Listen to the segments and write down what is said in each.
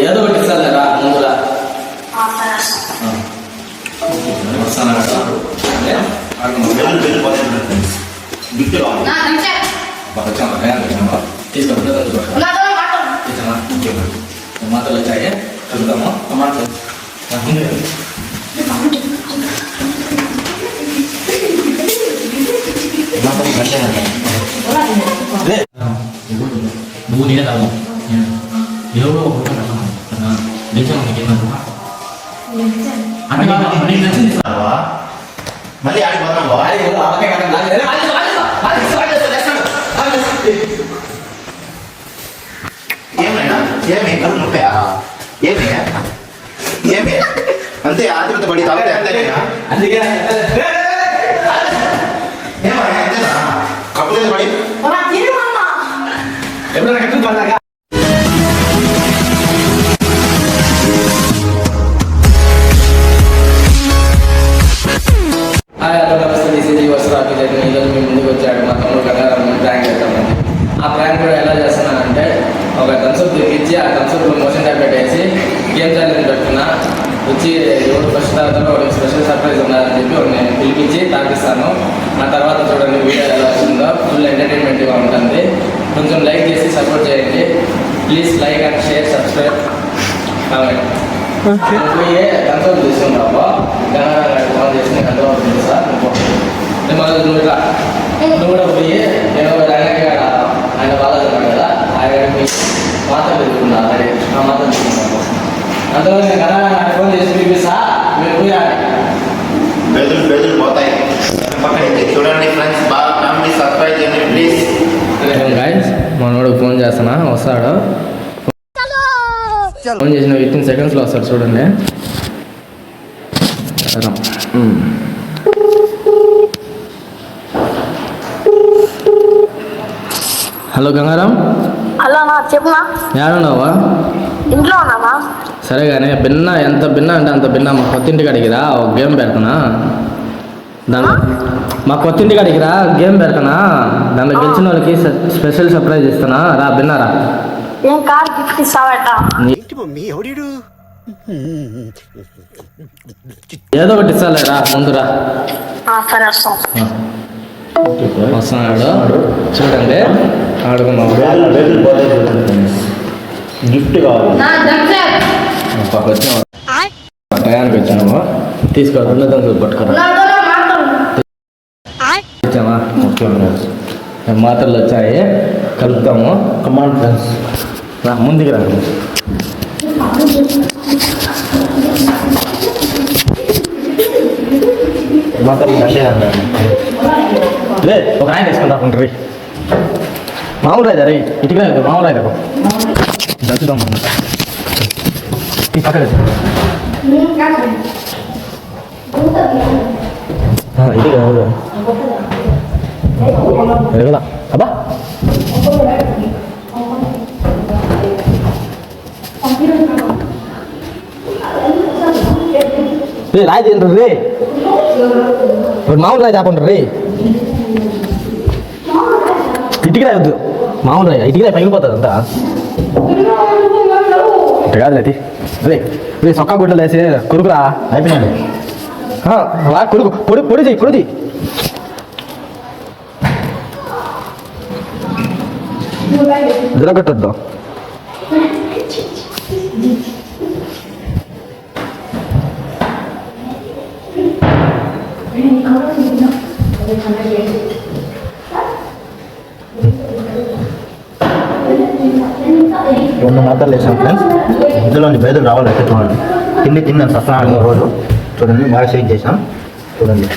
ఏదో ఒకటి ఇస్తారా ముందులా వస్తాను అంటే బెల్లు బెల్లు పోతుంది ఫ్రెండ్స్ గిఫ్ట్ కావాలి వచ్చామా తీసుకుంటా ఇచ్చామా మాటలు వచ్చాయి కలుద్దాము మాటలు నువ్వు నేనే తాగు ఎవరో ఒక నిజం నీకేమన్నా అంటే నీకు నచ్చింది మళ్ళీ ఆడికి పోతాం బావ ఏమైనా ఏమి కళ్ళు నొప్పా ఏమి ఏమి అంతే ఆతృత పడి తాగితే అంతేనా అందుకే ఏమయ్యా అంతేనా కప్పులేదు పడి ఎప్పుడైనా అలా పడదాకా హాయ్ హలో నమస్తే దిస్ ఇది జరిగిన ఈరోజు ముందుకు వచ్చాడు. మా తమ్ముడు కంగారం ప్రాంక్ చేస్తామని ఆ ప్రాంక్ కూడా ఎలా చేస్తున్నానంటే ఒక థమ్స్అప్ ఇచ్చి ఆ థమ్స్అప్ మోషన్ ట్యాబ్లెట్ వేసి గేమ్ ఛాలెంజ్ పెట్టుకున్నా. వచ్చి ఎవరు ఫస్ట్ తాగుతారో ఒక స్పెషల్ సర్ప్రైజ్ ఉన్నారని చెప్పి నేను పిలిపించి తాగిస్తాను ఆ తర్వాత చూడండి వీడియో ఎలా వస్తుందో ఫుల్ ఎంటర్టైన్మెంట్గా ఉంటుంది. కొంచెం లైక్ చేసి సపోర్ట్ చేయండి. Please like and share subscribe comment పోయి కన్సల్ట్ తీసుకుంటావా గంగారావు ఫోన్ చేసి నీకు అందుబాటు తెలుసా నువ్వు మళ్ళీ నువ్వు ఇట్లా నువ్వు కూడా పోయి నేను ఆయన గారు ఆయన బాధ కదా ఆయన మీ మాత్రం పెట్టుకున్నా అదే ఆ మాత్రం తీసుకున్నాను అంతవరకు నేను గంగారావు ఫోన్ చేసి సార్ మీరు పోయాలి బెదులు బెదులు పోతాయి చూడండి ఫ్రెండ్స్ బాగా ఫ్యామిలీ సబ్స్క్రైబ్ చేయండి ప్లీజ్. గాయస్ మనోడు ఫోన్ చేస్తున్నా వస్తాడు. ఫోన్ చేసిన ఫిఫ్టీన్ సెకండ్స్లో వస్తాడు చూడండి. హలో గంగారాం. హలో చెప్పునా ఏడున్నావా ఇంట్లో ఉన్నానా సరే కానీ భిన్న ఎంత భిన్న అంటే అంత భిన్న మా కొత్తింటి కాడికి రా ఒక గేమ్ పెడతానా? దాంట్లో మా కొత్తింటి కాడికి రా గేమ్ పెడతానా? దాంట్లో గెలిచిన వాళ్ళకి స్పెషల్ సర్ప్రైజ్ ఇస్తానా? రా భిన్నారా ఏం కార్ గిఫ్ట్ ఇస్తావట. ఏంటి మమ్మీ ఎవడీడు? ఏదో ఒకటి ఇస్తాలే రా ముందు రా ఆ, సరే వస్తాం. వస్తున్నాడు. చూడండి. గిఫ్ట్ కావాలి. టయానికి వచ్చాము. తీసుకో రెండు దంతులు పట్టుకోరా. వచ్చామా? ఓకే మాత్రలు వచ్చాయి. కలుపుతాము కమాండ్ ఫ్రెండ్స్ రా ముందుకు రా. మాత్రం అంటే లే ఒక ఆయన తీసుకుంటా రీ. మామూలు రాజా రే? ఇటుగా మామూలు దంచుదాం మనం. ఈ పక్కన ఇది కాదు అబ్బా. రే రాయి తింటారు రే. ఇప్పుడు మామూలు రాయి తాపంటారు రే. ఇటుకి రాయి వద్దు. మామూలు రాయి ఇటుకి రాయి పగిలిపోతుంది అంతా. కాదు అది రే రే సొక్కా గుడ్డలు వేసి కురుకురా. అయిపోయినాడు రా కురుకు. పొడి పొడి చెయ్యి పొడి చెయ్యి. జరగట్టద్దు రెండు మాత్రలు వేసాం ఫ్రెండ్స్. ఇందులోని బెదులు రావాలంటే చూడండి. తిండి తిన్నాను సస్నాడు రోజు. చూడండి బాగా షేక్ చేసాం చూడండి.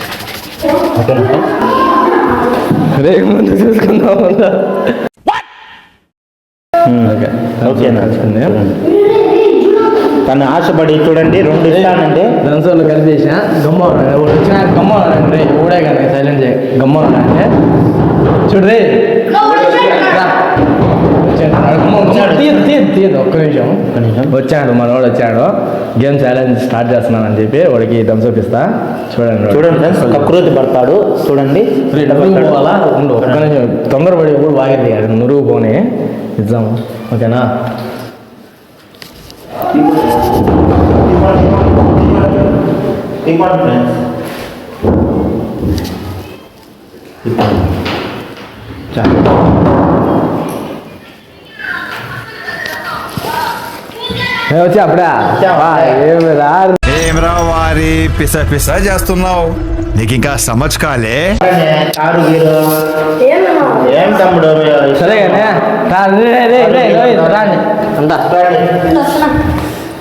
ఓకేనా రే ముందు చూసుకుందాం ఓకే. చూడండి. తను ఆశపడి చూడండి రెండు ఇస్తానంటే దంసోళ్ళు కలిపేసిన గమ్మ వచ్చిన గమ్మ రే ఊడే కానీ సైలెంట్ చేయ. గమ్మ అంటే చూడు రే రా. వచ్చాడు. ఆడు గమ్మ వచ్చాడు. తీయదు ఒక్క నిమిషం. ఒక్క నిమిషం. వచ్చాడు మనోడు వచ్చాడు. గేమ్ ఛాలెంజ్ స్టార్ట్ చేస్తున్నానని చెప్పి వాడికి థమ్స్అప్ ఇస్తా. చూడండి చూడండి ఫ్రెండ్స్ కకృతి పడతాడు. చూడండి. ఉండు. ఒక్క నిమిషం. తొందరపడి ఎప్పుడు బాగేది అది నురుగు పోనీ. ఇద్దాము ఓకేనా? రా ఏమ్రా వారి పిస పిస చేస్తున్నావు నీకు ఇంకా సమజ్ కాలే కారు గీరు ఏమన్నా ఏం తమ్ముడు మీరు సరే కానీ రా, రే, రే, రే, రే, రోహిత్, రాండి అంతా చూడండి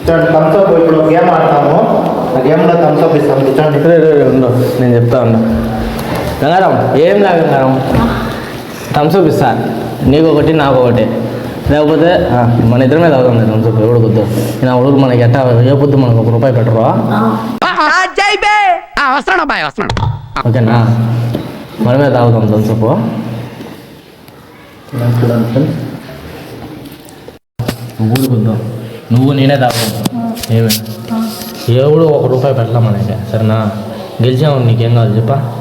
చూడండి థమ్స్అప్ ఇప్పుడు గేమ్ ఆడతాము గేమ్లో థమ్స్అప్ ఇస్తాం చూడండి రే, రే, రే, ఉండు నేను చెప్తా ఉండు. గంగారం ఏం లా గంగారం? థమ్స్అప్ ఇస్తా నీకు ఒకటి నాకు ఒకటి. లేకపోతే మన ఇద్దరి మీద అవుతుంది థమ్స్అప్ ఎవడు కొద్దు నా ఊరు మనకి ఎట్టా ఏ పొద్దు మనకు ఒక రూపాయి పెట్టరు? వస్తున్నాడు అబ్బాయి వస్తున్నాడు. ఓకేనా? మన మీద తాగుతాం థమ్స్అప్ కొద్దాం నువ్వు నేనే తాగుతాం. ఏమి? ఎవడు ఒక రూపాయి పెట్టలే మనకి సరేనా? గెలిచావు నీకేం కావాలి చెప్పా.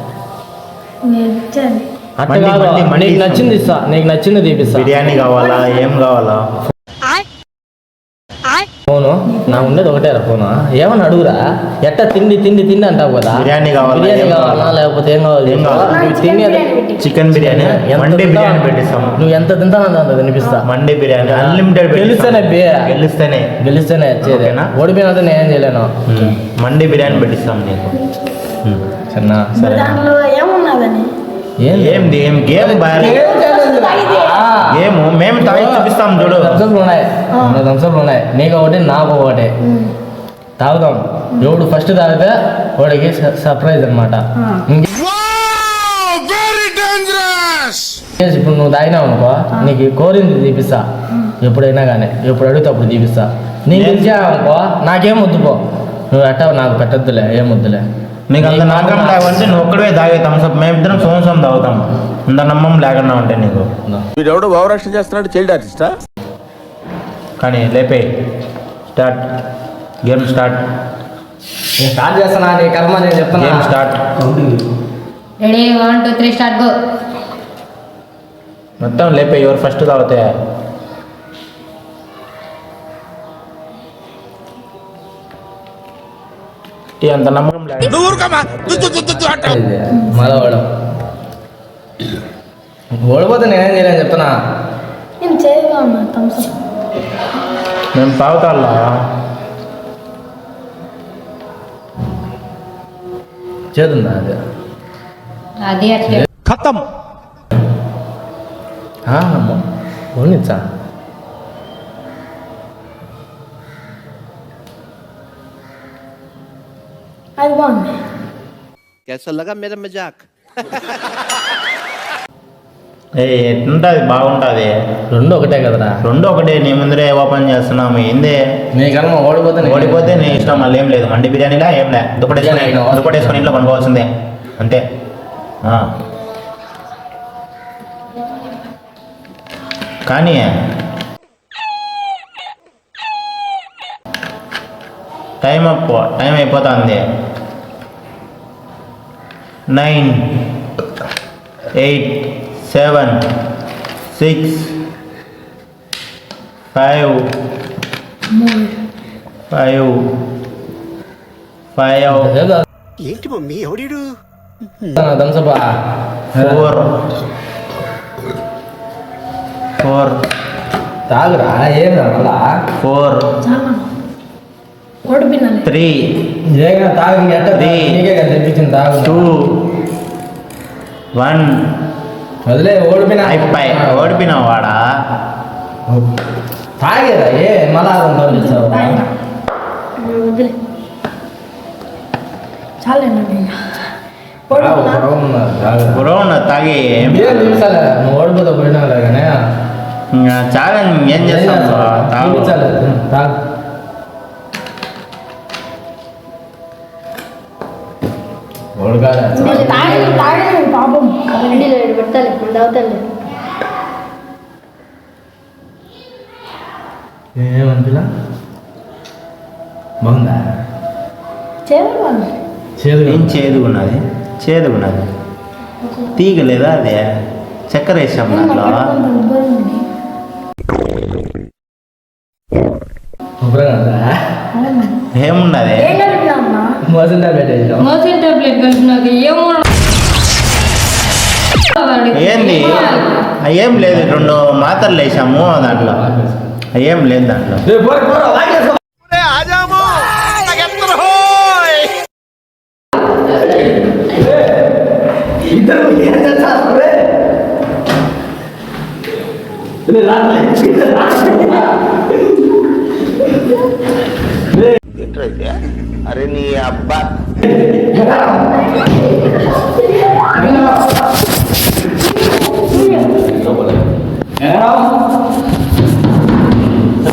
అట్లా కాదు. నీకు. నచ్చింది ఇస్తా. నీకు నచ్చింది తీపిస్తా. బిర్యానీ కావాలా? ఏం కావాలా? ఫోను? నా ఉండేది ఒకటే రా ఫోను. ఏమని అడుగురా? ఎట్ట తిండి తిండి తిండి అంటావు కదా? బిర్యానీ కావాలా? బిర్యానీ కావాలా? లేకపోతే ఏం కావాలి? తినేది చికెన్ బిర్యానీ. మండి బిర్యానీ పెట్టిస్తాము నువ్వు ఎంత తింటావు అంత తినిపిస్తా. మండి బిర్యానీ. అన్లిమిటెడ్ గెలిస్తేనే బే. గెలిస్తేనే. గెలిస్తేనే వచ్చేది. ఓకేనా? ఓడిపోయినంత నేనేం చేయలేను. మండి బిర్యానీ పెట్టిస్తాం నీకు. సరేనా? సరే ఏం ఏం గేమ్ బాగా గేమ్ మేము తాగి చూపిస్తాం చూడు థమ్స్అప్లు ఉన్నాయి రెండు థమ్స్అప్లు ఉన్నాయి నీకు ఒకటి నాకు ఒకటి తాగుదాం ఎవడు ఫస్ట్ తాగితే వాడికి సర్ప్రైజ్ అనమాట వెరీ డేంజరస్ ఇప్పుడు నువ్వు తాగినావు అనుకో నీకు కోరింది తీపిస్తా ఎప్పుడైనా కానీ ఎప్పుడు అడిగితే అప్పుడు తీపిస్తా నీకు తెలిసావు అనుకో నాకేం వద్దుపో నువ్వు ఎట్టా నాకు పెట్టద్దులే ఏం వద్దులే నీకు అంత నమ్మకం లేకపోతే నువ్వు ఒక్కడే తాగే థమ్స్అప్ మేమిద్దరం సంవత్సరం తాగుతాం. అంత నమ్మకం లేకుండా ఉంటే నీకు. వీడెవడో భావరక్షణ చేస్తున్నాడు చైల్డ్ ఆర్టిస్టా? కానీ లేపే. స్టార్ట్. Game start. నేను స్టార్ట్ చేస్తానా నీ కర్మ నేను చెప్తాను game start. Ready one two three start go మొత్తం లేపే ఎవరు ఫస్ట్ తాగితే. అంత నమ్మకం ఓడం ఓడిపోతే నేనేం చేయలేను చెప్తున్నా. మేము తాగుతాలా చేతుందా అది? అది అట్లే. ఓనిచ్చా कैसा लगा मेरा मजाक ఏ ఎట్లుంటుంది బాగుంటుంది రెండు ఒకటే కదరా రెండు ఒకటే నీ ముందరే ఓపెన్ చేస్తున్నాము ఏందే నీ కర్మ ఓడిపోతే నేను- ఓడిపోతే నీ ఇష్టం మళ్ళీ ఏం లేదు మండి బిర్యానీలా ఏం లే దుప్పటేసుకొని బిర్యానీ అయినా దుప్పటేసుకొని ఇంట్లో పండుకోవాల్సిందే అంతే ఆ. కానీ టైం అప్పు టైం అయిపోతుంది nine, eight, seven, six, five, five, five, four, four, four, four, Thums Up four four తాగురా ఏం రా మళ్ళా ఫోర్ చాలా ఓడిపోయినాలి త్రీ ఏగా తాగు ఇంక ఎట్ట Three. నీకే కదా తెప్పించింది తాగు టూ వన్ వదిలే ఓడిపోయినా అయిపోయి ఓడిపోయినావు వాడా తాగేరా ఏ మళ్ళా ఆడుకుంటావు తెచ్చావు వదిలే చాలేనండి ఇంకా తాగు, ఓడిపోయినా పొడవు ఉన్నది, తాగు. గొడవ ఉన్నది తాగి ఏం ఏం నిమిషాలే నువ్వు ఓడిపోతే పోయినావులే కానీ ఇంకా చాలా ఏం చేస్తాం తాగు తాగు తాగి తాగి ఇప్పుడు బాగుందా చేయలేదు చేదు ఏం చేదుగున్నది చేదుగున్నది తీగలేదా అదే? చక్కెర వేసాం దాంట్లో. ఏమున్నది మోసం టాబ్లెట్ వేసాం మోషన్ టాబ్లెట్ కలిసి నాకు ఏమో ఏంది ఏం లేదు రెండు మాత్రలు వేసాము దాంట్లో. ఏం లేదు దాంట్లో. అరే నీ అబ్బా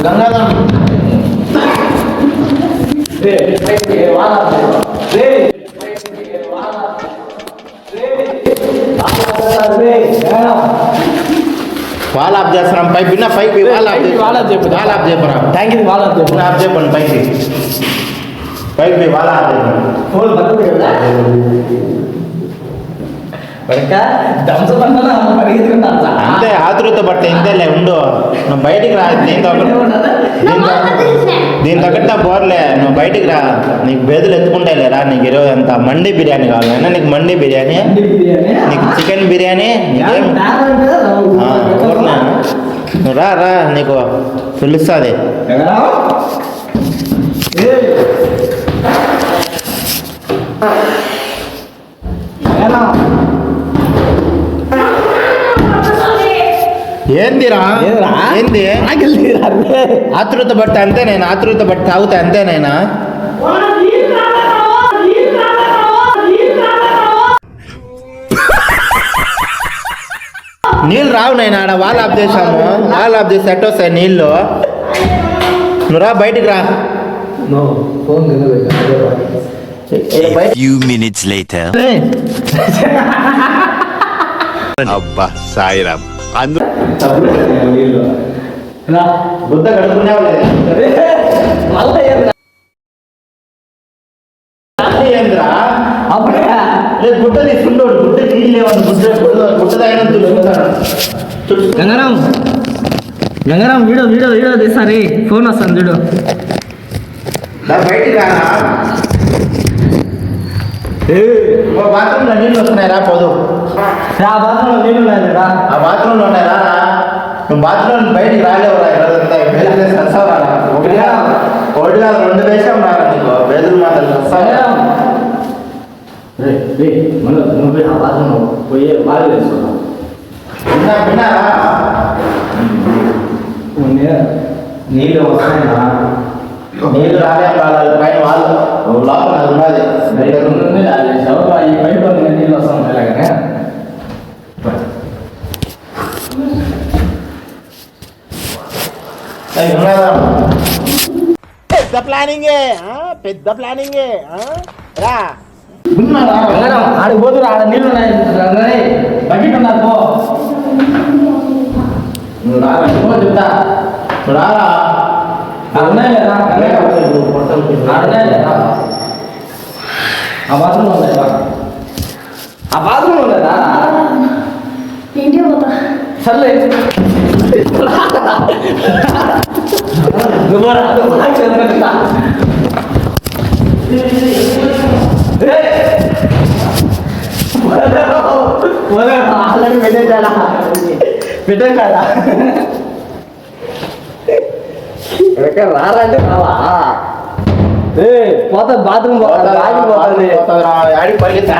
గంగాధరం వాల్ ఆఫ్ చేస్తున్నాం పైప్ విన్న పైప్ వాల్ ఆఫ్ పైకి వాల్ ఆఫ్ చెప్పు. వాల్ ఆఫ్ చెప్పరా ట్యాంక్ ఇది వాళ్ళ వాల్ ఆఫ్ చెప్పండి పైకి కదా. వెనక థమ్స్అప్ అంతా ఆతృత పడితే ఇంతేలే ఉండు. నువ్వు బయటికి రా దీంతో దీని తగ్గట్టు బోర్లే నువ్వు బయటికి రా. నీకు బేదులు ఎత్తుకుంటాయిలే రా నీకు ఈరోజు అంత మండి బిర్యానీ కావాలి అయినా నీకు మండి బిర్యానీ నీకు చికెన్ బిర్యానీ నీకేం. నువ్వు రా రా నీకు పిలుస్తుంది. ఏందిరా? ఏంది? ఆతృత బట్టి అంతే నేను ఆతృత బట్టి తాగుతా అంతే నేనా నీళ్ళు రావు నేను ఆడ వాల్ ఆఫ్ చేసాము వాల్ ఆఫ్ చేసి ఎట్ వస్తాయి నీళ్ళు. నువ్వు రా బయటికి రా. Few minutes later. అబ్బా సాయిరామ్? అది గుడ్డ తీసుకుంటాడు. గుడ్డ నీళ్ళు లేవని గుడ్డ తాగిన తుడుచుకుంటాడు Gangaram. Gangaram video video video తీసారి phone వస్తాను చూడు బయటికి ఓ బాత్రూంలో నీళ్ళు వస్తున్నాయి రా పోదు. ఆ బాత్రూంలో నీళ్ళు ఉన్నాయి రా. ఆ బాత్రూంలో ఉన్నాయి రా నువ్వు బాత్రూమ్ బయటికి రాలేవురా ఈరోజంతా బేదులు వేసి సస్తావురా ఒకటి ఒకటి కాదు రెండు వేసాం రా నీకు. బేదులు మాత్రం సస్తావురా నువ్వు ఆ బాత్రూమ్ పోయి వేసుకున్నావు విన్నా విన్నారా నీళ్ళు వస్తాయినా నీళ్ళు రాలే రాలేదు పైన వాళ్ళు లోపల అది ఉన్నది బయట నుండి లాగేసావు ఈ పైపు నుండి నీళ్ళు వస్తాం ఇలాగనే అది ఉన్నదా పెద్ద ప్లానింగే ఆ? పెద్ద ప్లానింగే ఆ? రా ఉన్నారా గంగారాం ఆడికి పోతురు ఆడ నీళ్ళు ఉన్నాయి రంగనాయ్, బకెట్ ఉన్నారు పో నువ్వు రారా పో చెప్తా నువ్వు రారా ఆడ ఉన్నాయి లేదా ఉన్నాయి లేదా ఆ బాత్రూమ్ బా ఆ బాత్రూమ్ ఉండదా ఇంటికి పోతా సర్లే. నువ్వు ఆల్రెడీ పెట్టేశాడా పెట్టేశాడా ఎక్కడ రారంటే రావా ఏ పోతా బాత్రూమ్ ఆడికి పరిగెత్తా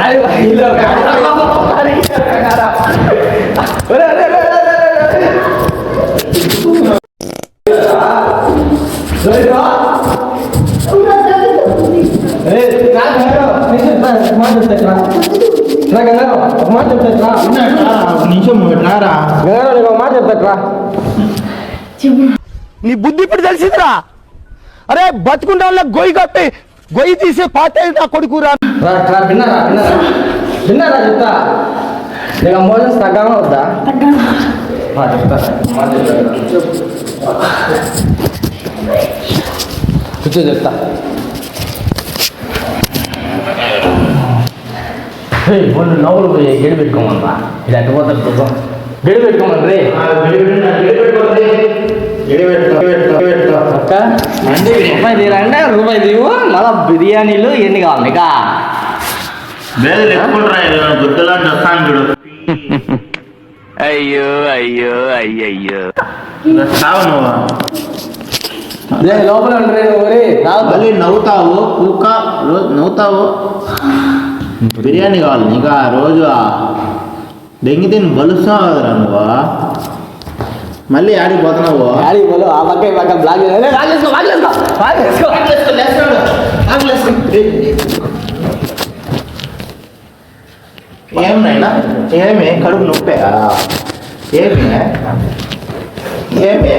ఒరే, ఒరే, ఒరే, ఒరే, ఒరే, ఒరే. దొరికా? ఏ, రా, గంగారావు, నిమిషం రారా నీకు మాట చెప్తా, రా. నీ బుద్ధి ఇప్పుడు తెలిసిందిరా. అరే బతుకుంటా వాళ్ళ గొయ్యి కప్పి గొయ్యి తీసే పాత నా కొడుకురా. విన్నారా విన్నారా. చెప్తా. మోజన్స్ తగ్గామా వద్దా? కూర్చో చెప్తా. మొన్న నవ్వులు పోయి గడి పెట్టుకోమన్నా. ఇది చూద్దాం. గడి పెట్టుకోమని రే. అక్క రూపాయి తీరంటే రూపాయి తీవు మళ్ళా బిర్యానీలు ఎన్ని కావాలి నీకా బేదలు ఎక్కుంటారా చూడు అయ్యో అయ్యో అయ్యయ్యో సావు లోపల ఉండరే ఊరి రావు మళ్ళీ నవ్వుతావు కుక్క రోజు నవ్వుతావు బిర్యానీ కావాలి. నీకు ఆ రోజు ఆ దెంగి తిని బలుస్తావు కదరా నువ్వు. మళ్ళీ ఆడికి పోతున్నావు? డాడీ బోలు ఆ పక్క ఈ పక్క బ్లాక్ చేసి- లే, బ్లాక్ చేసుకో బ్లాక్ చేసుకో బ్లాక్ చేసుకో. ఏం నాయనా? ఏమి? కడుపు నొప్పే? ఏమి? ఏమి?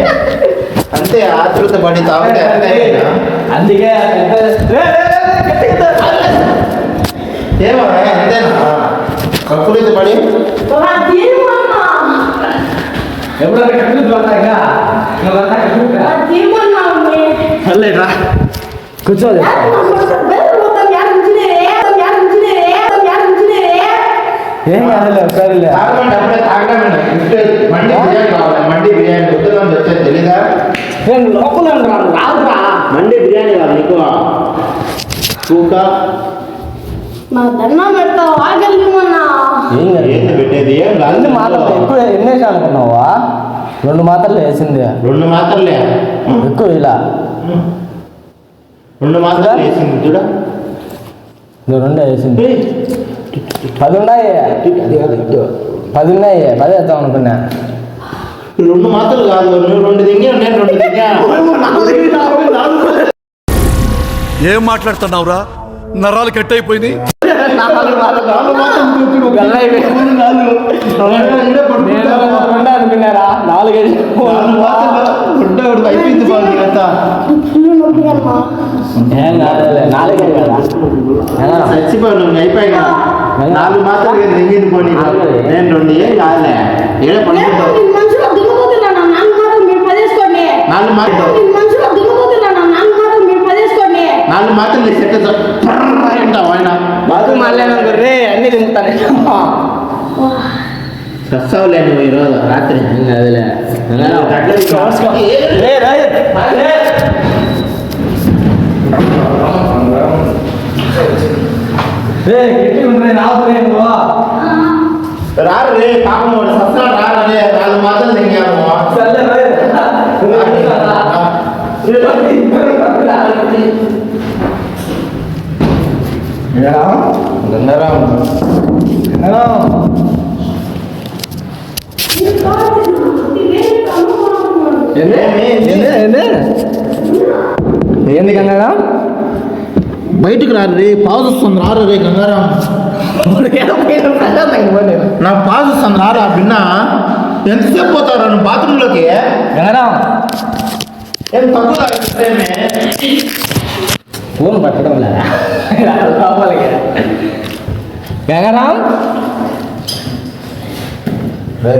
అంతే ఆతృత పడి తాగితే అంతేనా? అందుకే పెద్ద- లే, లే, లే, లే, గట్టి, గట్టి. ఏమో అంతేనా? కక్కుడిత పడి ఎప్పుడైనా కట్టుకు పడతాగా ఇంకా పడతా కట్టుకుంటా రా కూర్చోదు ఏం కాదులే సరేలే. తాగమంటే అప్పుడే తాగడమే గిఫ్ట్ మండి బిర్యానీ కావాలి మండి బిర్యానీ. వద్దుగా వచ్చేది తెలీదా? నేను లోపల రాదురా మండి బిర్యానీ కావాలి నీకు. కూక. నా దండం పెడతావు ఆగలి కాదు ఏంది పెట్టేది ఏం కాదు అన్ని మాత్రలు ఎక్కువ ఎన్ని వేసాను అనుకున్నావా రెండు మాత్రలు వేసింది రెండు మాత్రలే ఎక్కువ ఇలా రెండు మాత్రలు వేసింది చూడ ఇది రెండు వేసింది పది ఉన్నాయి పది ఉన్నాయి పది వేద్దాం అనుకున్నా రెండు మాత్రలు కాదు నువ్వు రెండు దింగా నేను రెండు దింగా ఏం మాట్లాడుతున్నావురా నరాలు కట్ అయిపోయినాయి నేను అనుకున్నారా నాలుగైదు అయిపోయింది కదా నాలుగైదు కదా చచ్చిపోయి నువ్వు అయిపోయినా నాలుగు మాత్రలు దింగింది పోనీ నేను రెండు ఏం కాదులే ఏడే పడుకుంటావు మాత్రం నాలుగు మాత్రం పదేసుకోండి నాలుగు మాత్రలు సెట్ ఉంటావు ఆయన బాగు మళ్ళీ రే అన్ని తింటానే సస్తావులే నువ్వు ఈరోజు రాత్రి అదిలే రే రే రే రే గట్టి ఉండే రాదు నువ్వు రారు రే పాపం వాడు సస్తాడు రారు రే నాలుగు మాత్రలు దిగాము సర్లే రే గంగారాం? ఏంది? గంగారా? బయటికి రారు రే పాజ్ వస్తుంది రారు రే గంగారాం. నాకు పాజ్ వస్తుంది రారా బిన్న. ఎంతసేపు పోతావు నువ్వు బాత్రూంలోకి? గంగారాం. ఏం తక్కువ? ఫోన్ పట్టడం లేదా? లోపలికి గంగారాం?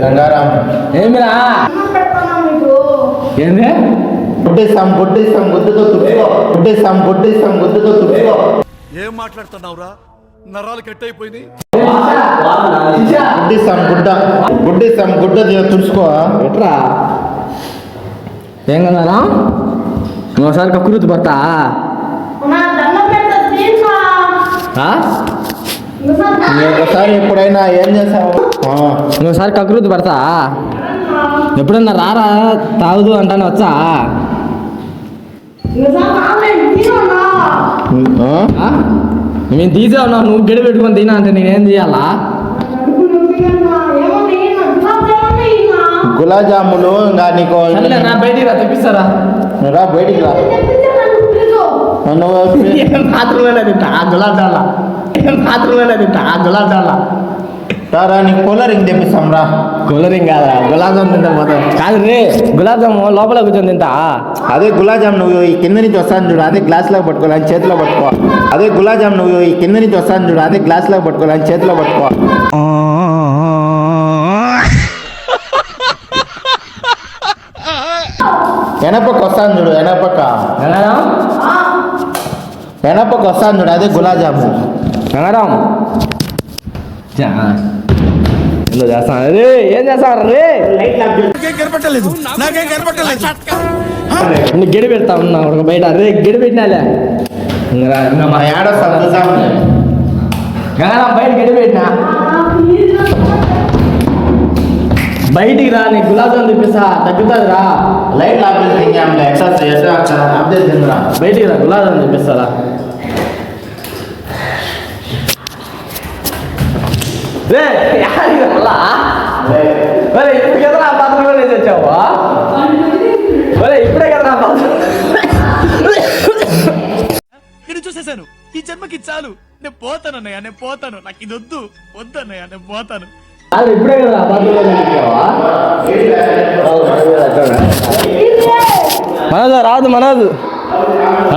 గంగారాం. ఏమిరా? ఏంది? గుడ్డుతో తుడుచుకో. గుడ్డేస్తాం గుడ్డేస్తాం గుడ్డుతో తుడుచుకో. ఏం మాట్లాడుతున్నావురా? నరాలు కట్ గుడ్డేస్తాం గుడ్డ. గుడ్డేస్తాం గుడ్డ తుడుచుకో. ఎట్రా? ఏం గంగారాం? ఒకసారి కక్కురుతు పడతా నా దండం పెడతా తీర్చా నీ ఒకసారి ఎప్పుడైనా ఏం చేసావు? ఆ, ఒకసారి కక్కురుతు పడతా. ఎప్పుడన్నా రారా? తాగుదు అంటాను వచ్చా? మేము తీసే ఉన్నావు నువ్వు గడి పెట్టుకొని తినా అంటే నేనేం చేయాలా? గులాబ్ జాములు ఇంకా నీకు బయటికి రా తెప్పిస్తారా రా. బయటికి రా. మాత్రమే తింటా ఆ గులాబ్ మాత్రమే తింటా ఆ గులాబ్ రా, రా నీకు కూలరింగ్ తెప్పిస్తాం రా. కూలరింగ్ కాదా గులాబ్ జామ్ తింటా మొత్తం కాదు రే గులాబ్ జామ్ లోపల కూర్చొని తింటా. అదే గులాబ్ జామ్ నువ్వు ఈ కింద నుంచి వస్తాను చూడు అదే గ్లాస్లో పట్టుకోవాలి చేతిలో పట్టుకో. అదే గులాబ్ జామ్ నువ్వు ఈ కింద నుంచి వస్తాను చూడు అదే గ్లాస్లో పట్టుకోవాలి చేతిలో పట్టుకో. వెనపక్క వస్తాను చూడు వెనపక్క వెనపక్క వస్తాను చూడు అదే గులాబ్ జాము గంగారాం ఏందో చేస్తాను రే ఏం చేస్తాను రే? నీ గిడి పెడతా ఉన్నా ఒక బయట. రే గిడి పెట్టినాలే. మా ఏడో చూసాము గంగారాం బయట గిడి పెట్టినా? బయటికి రా నీ గులాబ్ తెప్పిస్తా. తగ్గుతుంది రా. లైట్ ఆపేసి ఇంకేం ఎక్సర్సైజ్ అప్డేట్ తిందిరా బయటికి రా గులాబ్ తెప్పిస్తారా? రే యాడికి రా మళ్ళా? ఒరే ఇప్పుడు కదా నా పాత్ర కూడా తెచ్చావా ఒరే ఇప్పుడే కదా నా పాత్ర చూసేశాను. ఈ జన్మకి చాలు. నేను పోతాను అన్నయ్య నేను పోతాను. నాకు ఇది వద్దు. వద్దు అన్నయ్య నేను పోతాను. అది ఇప్పుడే కదా నా పాత్ర కూడా తెచ్చావా? రాదు మనదు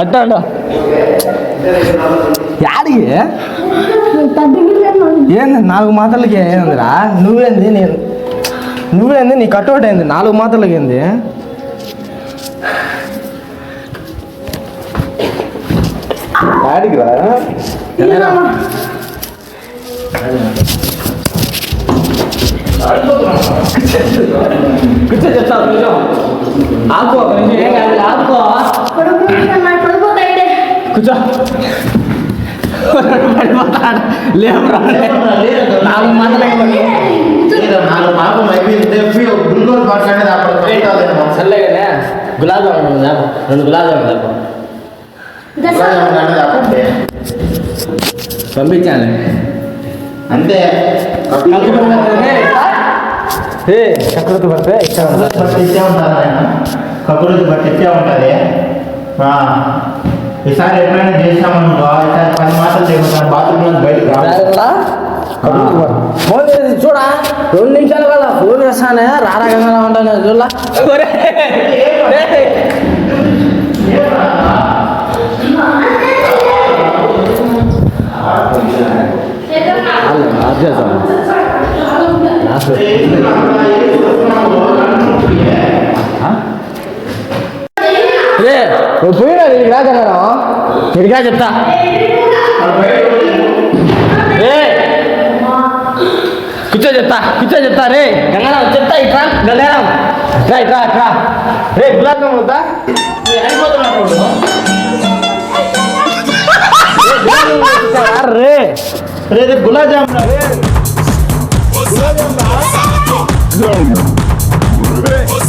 అట్టాడు యాడికి? ఏంది నాలుగు మాటలకి ఏందిరా? నువ్వేంది నేను నువ్వేంది నీ కట్అవుట్ అయింది నాలుగు మాటలకి ఏంది? యాడికి రా ఏం కాదు కూర్చో పడిపోతాడు లేవురా నాలుగు మాటలే నాలుగు పాపం అయిపోయింది గుల్గోలు మాట్లాడేది అప్పుడు పెట్టాలేమో సర్లేగానే గులాబ్ జామున్ లేపు రెండు గులాబ్ జామున్ లేపు పంపించాను అంతే ఏ చక్రవర్తి పడితే ఇక్కడ బట్టి ఇచ్చే ఉంటుంది ఆయన కబుర్లు బట్టి ఇచ్చే ఉంటుంది ఆ, ఈసారి ఎప్పుడైనా చేసామనుకో ఈసారి పది మాటలు చేయకుండా బాత్రూంలో బయటకు రా ఫోన్ చేసి చూడా? రెండు నిమిషాలు కదా ఫోన్ చేస్తానే రారా గంగా ఉంటాను చూడలా? రే పోయినా నీకు రా విడిగా చెప్తా. రే కూర్చో చెప్తా కూర్చో చెప్తా రే. గంగారావు చెప్తా ఇట్రా. గంగారావు. రా ఇట్రా ఇట్రా. రే గులాబ్ జామ్ వద్దా? రే రే గులాబ్ జామ్ గులాబ్ జామ్